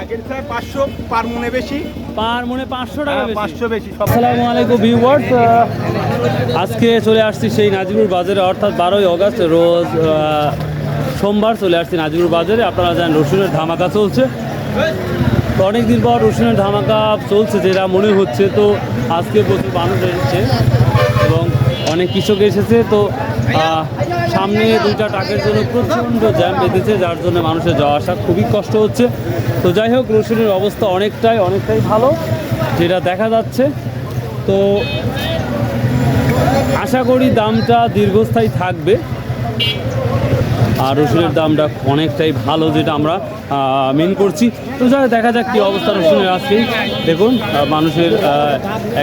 আগের প্রায় পাঁচশো পার মনে বেশি। পার মনে পাঁচশো টাকা পাঁচশো বেশি আসসালামু আলাইকুম ভিউয়ার্স আজকে চলে আসছি সেই নাজিপুর বাজারে অর্থাৎ বারোই অগস্ট রোজ সোমবার চলে আসছি নাজিপুর বাজারে। আপনারা জানেন রসুনের ধামাকা চলছে। তো অনেকদিন পর রসুনের ধামাকা চলছে যেটা মনে হচ্ছে। তো আজকে প্রচুর মানুষ এসেছে এবং অনেক কৃষক এসেছে। তো সামনে দুইটা টাকের জন্য প্রচণ্ড জ্যাম বেঁধেছে, যার জন্য মানুষের যাওয়া আসা খুবই কষ্ট হচ্ছে। তো যাই হোক, রসুনের অবস্থা অনেকটাই অনেকটাই ভালো, যেটা দেখা যাচ্ছে। তো আশা করি দামটা দীর্ঘস্থায়ী থাকবে। আর রসুনের দামটা অনেকটাই ভালো যেটা আমরা মেন করছি। তো হোক, দেখা যাক কী অবস্থা রসুনের আজকে। দেখুন মানুষের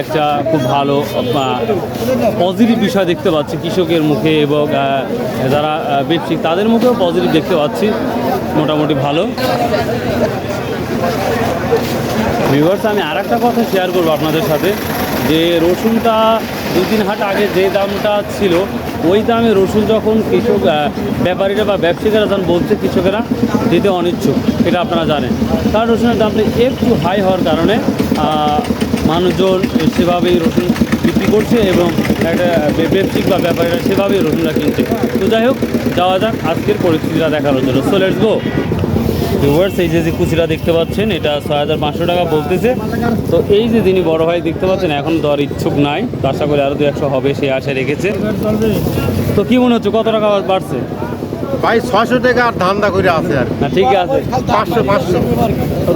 একটা খুব ভালো পজিটিভ বিষয় দেখতে পাচ্ছি কৃষকের মুখে এবং যারা ব্যবসায়িক তাদের মুখেও পজিটিভ দেখতে পাচ্ছি। মোটামুটি ভালো। ভিউয়ার্স আমি আর কথা শেয়ার করব আপনাদের সাথে যে রসুনটা দু তিন হাট আগে যে দামটা ছিল, ওই দামে রসুন যখন কৃষক ব্যাপারীরা বা ব্যবসায়ীরা যখন বলছে, কৃষকেরা দিতে অনিচ্ছুক এটা আপনারা জানেন। কারণ রসুনের দামটা একটু হাই হওয়ার কারণে মানুষজন সেভাবেই রসুন বিক্রি করছে এবং একটা ব্যবসায়িক বা ব্যাপারীরা সেভাবেই রসুনটা কিনছে। তো যাই হোক, যাওয়া যাক আজকের পরিস্থিতিটা দেখানোর জন্য। সো লেটস গো ভিউয়ার্স এই যে যে কুচিরা দেখতে পাচ্ছেন, এটা ছয় হাজার পাঁচশো টাকা বলতেছে। তো এই যে তিনি বড় ভাই দেখতে পাচ্ছেন, এখন দর ইচ্ছুক নাই। তো আশা করি আরও দু একশো হবে, সে আশা রেখেছে। তো কি মনে হচ্ছে, কত টাকা বাড়ছে? ভাই ছশো টাকা আর ধান্দা করে আছে আর না ঠিক আছে। পাঁচশো পাঁচশো।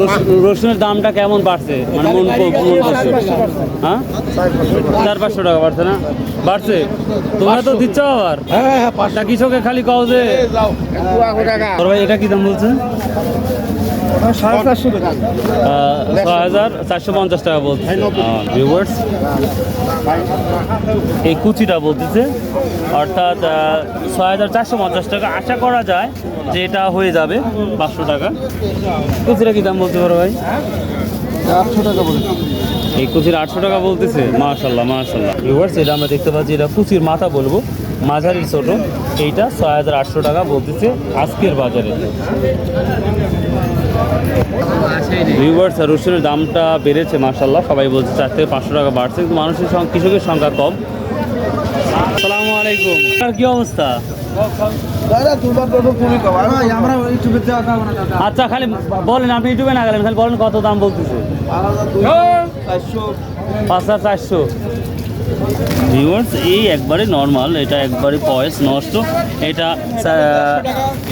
রসুন- রসুনের দামটা কেমন বাড়ছে? মানে মন মন হ্যাঁ? চার পাঁচশো টাকা বাড়ছে না? বাড়ছে? তোমরা তো দিচ্ছ আবার? হ্যাঁ হ্যাঁ তা কৃষকে খালি কও যে? ভাই এটা কি দাম বলছে? টাকা। হাজার চারশো পঞ্চাশ টাকা বলছে ভিউয়ার্স এই কুচিটা বলতেছে, অর্থাৎ ছয় হাজার চারশো পঞ্চাশ টাকা। আশা করা যায় যে এটা হয়ে যাবে পাঁচশো টাকা। কুচিটা কি দাম বলতে পারো ভাই? আটশো টাকা বলে এই কুচির আটশো টাকা বলতেছে মাশাল্লাহ মাশাল্লাহ ভিউয়ার্স এটা আমরা দেখতে পাচ্ছি, এটা কুচির মাথা বলব মাঝারি ছোট। এইটা ছয় হাজার আটশো টাকা বলতেছে আজকের বাজারে। ভিউয়ার্স রসুনের দামটা বেড়েছে মাশাল্লাহ সবাই বলছে চার থেকে পাঁচশো টাকা বাড়ছে কিন্তু মানুষের সংখ্যা কৃষকের সংখ্যা কম। আসসালামু আলাইকুম। আর কি অবস্থা? আচ্ছা খালি বলেন আপনি ইউটিউবে না গেলেন খালি বলেন কত দাম বলতেছে? পাঁচ হাজার চারশো। ভিউয়ার্স এই একবারে নর্মাল এটা একবারে পয়েস, নষ্ট। এটা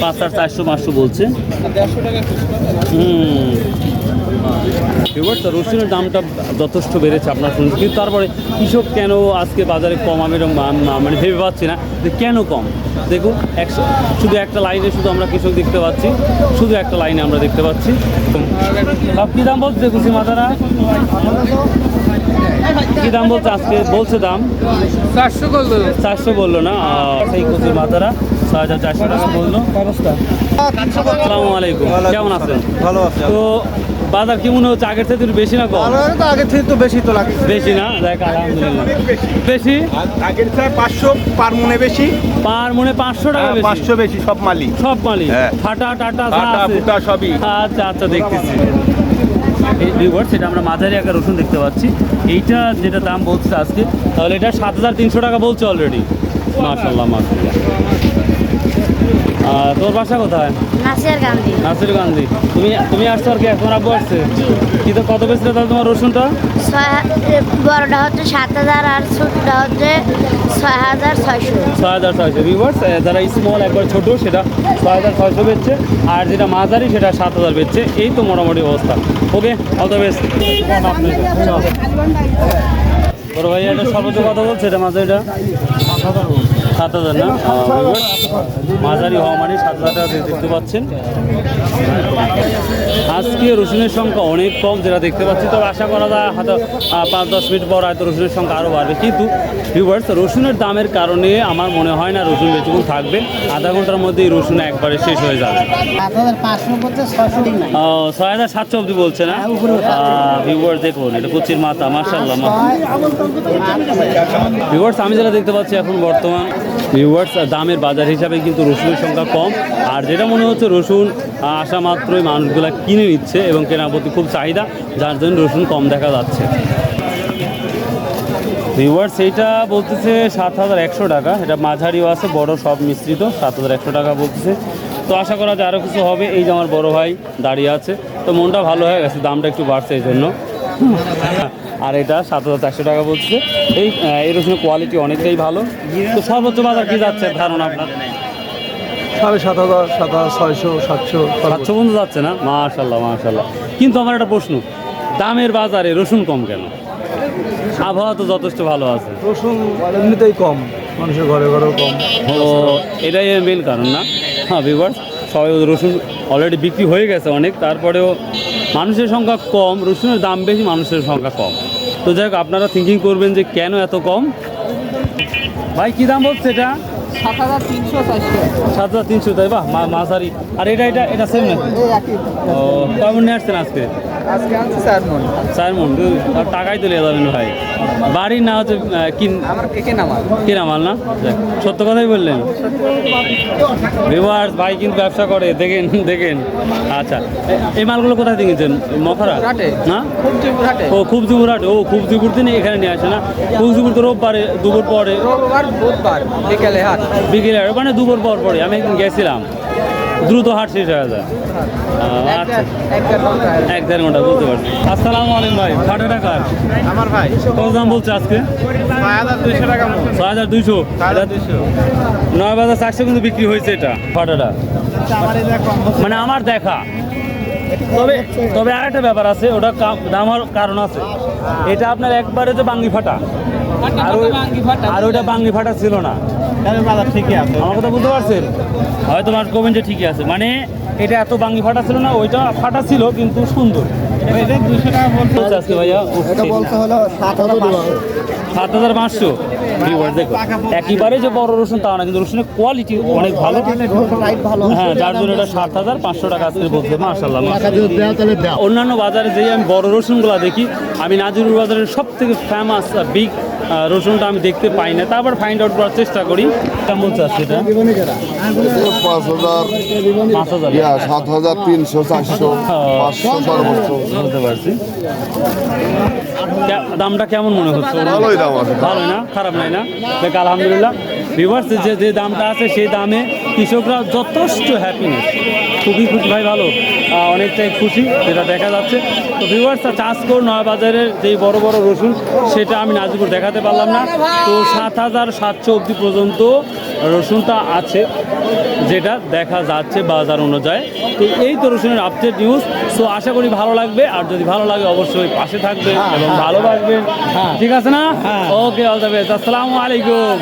পাঁচ হাজার চারশো, পাঁচশো বলছে। হুম। রসুনের দামটা যথেষ্ট বেড়েছে আপনার শুনছি কিন্তু তারপরে কৃষক কেন আজকে বাজারে কম? আমি মানে ভেবে পাচ্ছি না যে কেন কম? দেখুন, একশো, শুধু একটা লাইনে শুধু আমরা কৃষক দেখতে পাচ্ছি। শুধু একটা লাইনে আমরা দেখতে পাচ্ছি। সব কী দাম বলছে কুচি মাথারা কি দাম বলছে আজকে? বলছে দাম? চারশো করল চারশো বলল না? সেই কুচি মাথারা ছয় হাজার চারশো টাকা বলল। অবস্থা আসসালামু আলাইকুম। কেমন আছেন? ভালো আছে তো বাজার কি মনে হচ্ছে আগের থেকে বেশি না কম? তো আগে থেকে তো বেশি তো লাগে। বেশি না? দেখ আলহামদুলিল্লাহ। বেশি? আগের পাঁচশো পার মনে বেশি। পার মনে পাঁচশো টাকা বেশি? পাঁচশো বেশি সব মালি সব মালি হ্যাঁ। ফাটা টাটা ফুটা সবই। আচ্ছা আচ্ছা দেখতেছি। এই ভিউয়ার সেটা আমরা মাঝারি একটা রসুন দেখতে পাচ্ছি। এইটা যেটা দাম বলছে আজকে তাহলে এটা সাত হাজার তিনশো টাকা বলছে অলরেডি মাশাল্লাহ মাশাল্লাহ তোর বাসা কোথায়? নাসির গান্ধী। তুমি তুমি আসছো আর কি? এখন আব্বু আসছে? কি তো কত বেশি তাহলে তোমার রসুনটা? বড়টা হচ্ছে সাত হাজার আর ছোটটা হচ্ছে ছয় হাজার ছয়শো। ছয় হাজার ছয়শো ভিউয়ার্স যারা স্মল একবার ছোটো, সেটা ছয় হাজার ছয়শো বেচছে। আর যেটা মাঝারি, সেটা সাত হাজার বেচছে। এই তো মোটামুটি অবস্থা। Okay, all the best. বড় ভাই এটা সর্বোচ্চ কথা বলছে, এটা মাঝারিটা? সাত হাজার না মাঝারি হওয়া মানে সাত হাজার টাকা দেখতে পাচ্ছেন। আজকে রসুনের সংখ্যা অনেক কম যেটা দেখতে পাচ্ছি। তবে আশা করা যায় হয়তো পাঁচ দশ মিনিট পর হয়তো রসুনের সংখ্যা আরও বাড়বে। কিন্তু ভিউয়ার্স রসুনের দামের কারণে আমার মনে হয় না রসুন বেশিক্ষণ থাকবে। আধা ঘণ্টার মধ্যেই রসুন একবারে শেষ হয়ে যাবে। ছয় হাজার সাতশো অব্দি বলছে না? ভিউয়ার্স দেখুন এটা কুচির মাথা মার্শাল্লাহ ভিউয়ার্স আমি যেটা দেখতে পাচ্ছি এখন বর্তমান ভিউয়ার্স দামের বাজার হিসাবে কিন্তু রসুনের সংখ্যা কম। আর যেটা মনে হচ্ছে রসুন আসা মাত্রই মানুষগুলো কিনে নিচ্ছে এবং কেনার প্রতি খুব চাহিদা, যার জন্য রসুন কম দেখা যাচ্ছে। ভিউয়ার্স এইটা বলতেছে সাত হাজার একশো টাকা। এটা মাঝারিও আছে, বড় সব মিশ্রিত, সাত হাজার একশো টাকা বলতেছে। তো আশা করা যায় আরও কিছু হবে। এই যে আমার বড় ভাই দাঁড়িয়ে আছে, তো মনটা ভালো হয়ে গেছে, দামটা একটু বাড়ছে এই জন্য। আর এটা সাত হাজার চারশো টাকা বলছে। এই এই রসুনের কোয়ালিটি অনেকটাই ভালো। তো সর্বোচ্চ বাজার কি যাচ্ছে ধারণা আপনার? সাড়ে সাত হাজার সাত হাজার ছয়শো সাতশো সাতশো পর্যন্ত যাচ্ছে না? মাশাল্লাহ মাশাল্লাহ কিন্তু আমার একটা প্রশ্ন দামের বাজারে রসুন কম কেন? আবহাওয়া তো যথেষ্ট ভালো আছে। রসুন এমনিতেই কম মানুষের ঘরে ঘরেও কম। ও এটাই মেন কারণ না? হ্যাঁ ভিউয়ার্স সবাই রসুন অলরেডি বিক্রি হয়ে গেছে অনেক তারপরেও মানুষের সংখ্যা কম রসুনের দাম বেশি মানুষের সংখ্যা কম। তো যাই হোক আপনারা থিঙ্কিং করবেন যে কেন এত কম? ভাই কী দাম বলছে এটা? সাত হাজার তিনশো সাত হাজার তিনশো তাই বাহ মা- মাঝারি। আর এটা এটা এটা সেম নাকি? ও কেমন নিয়ে আসছেন আজকে? আজকে আনছি চার মন। চার মন টাকাই যাবেন ভাই। বাড়ির না হচ্ছে কিন আমার কে কে নামাল কিনা মাল না? সত্য কথাই বললেন। ভিউয়ার্স ভাই কিন্তু ব্যবসা করে দেখেন দেখেন। আচ্ছা এই মালগুলো কোথায় কিনছেন? মখরা না? ও খুব দুপুর হাটে ও খুব দুপুর দিনে এখানে নিয়ে আসে না? খুব দুপুর তো রোববারে দুপুর পরে। রোববার বুধবার বিকেলে হাট। বিকেলে মানে দুপুর পর পরে আমি একদিন গেছিলাম। দ্রুত হাট শেষ হয়ে যায়। এক দেড় ঘণ্টা বুঝতে পারছি। আসসালামু আলাইকুম ভাই ফাটা টাকা? আমার ভাই। কত দাম বলছে আজকে? ছয় হাজার দুইশো নয় বাজার চারশো কিন্তু বিক্রি হয়েছে এটা ফাটাটা মানে আমার দেখা। তবে তবে আর একটা ব্যাপার আছে ওটা দামার কারণ আছে। এটা আপনার একবারে যে বাঙ্গি ফাটা। আর ওই- আর ওইটা বাঙ্গি ফাটা ছিল না। বাজার ঠিকই আছে। আমার কথা বুঝতে পারছেন? হয়তো আমার কমেন যে ঠিকই আছে। মানে এটা এত বাঙ্গি ফাটা ছিল না ওইটা ফাটা ছিল কিন্তু সুন্দর। এটা দুইশো টাকা বলতে আজকে ভাইয়া। উফ, সাত হাজার পাঁচশো। দেখো। একেবারে যে বড় রসুন তা না কিন্তু রসুনের কোয়ালিটি অনেক ভালো। ভালো। হ্যাঁ যার জন্য এটা সাত হাজার পাঁচশো টাকা আজকে বলছে। মার্শাল্লাহ অন্যান্য বাজারে যেই আমি বড় রসুনগুলো দেখি আমি নাজিরুর বাজারের সব থেকে ফেমাস বিগ রসুনটা আমি দেখতে পাই না। তারপর ফাইন্ড আউট করার চেষ্টা করি। কেমন আজকে এটা? পাঁচ হাজার পাঁচ হাজার। সাত হাজার তিনশো চারশো বুঝতে পারছি। দামটা কেমন মনে হচ্ছে? ভালোই দাম আছে। না? খারাপ নাই না? দেখ আলহামদুলিল্লাহ। ভিভার্স যে যে দামটা আছে সেই দামে কৃষকরা যথেষ্ট হ্যাপিনেস খুবই খুশি। ভাই ভালো। অনেকটাই খুশি যেটা দেখা যাচ্ছে। তো ভিভার্স চাষ কর নয় বাজারের যেই বড় বড় রসুন সেটা আমি নাজিপুর দেখাতে পারলাম না। তো সাত হাজার সাতশো অবধি পর্যন্ত রসুনটা আছে যেটা দেখা যাচ্ছে বাজার অনুযায়ী। তো এই তো রসুনের আপডেট নিউজ সো আশা করি ভালো লাগবে। আর যদি ভালো লাগে অবশ্যই পাশে থাকবে এবং ভালো লাগবে ঠিক আছে না? ওকে অল দ্য বেস্ট আসসালামু আলাইকুম।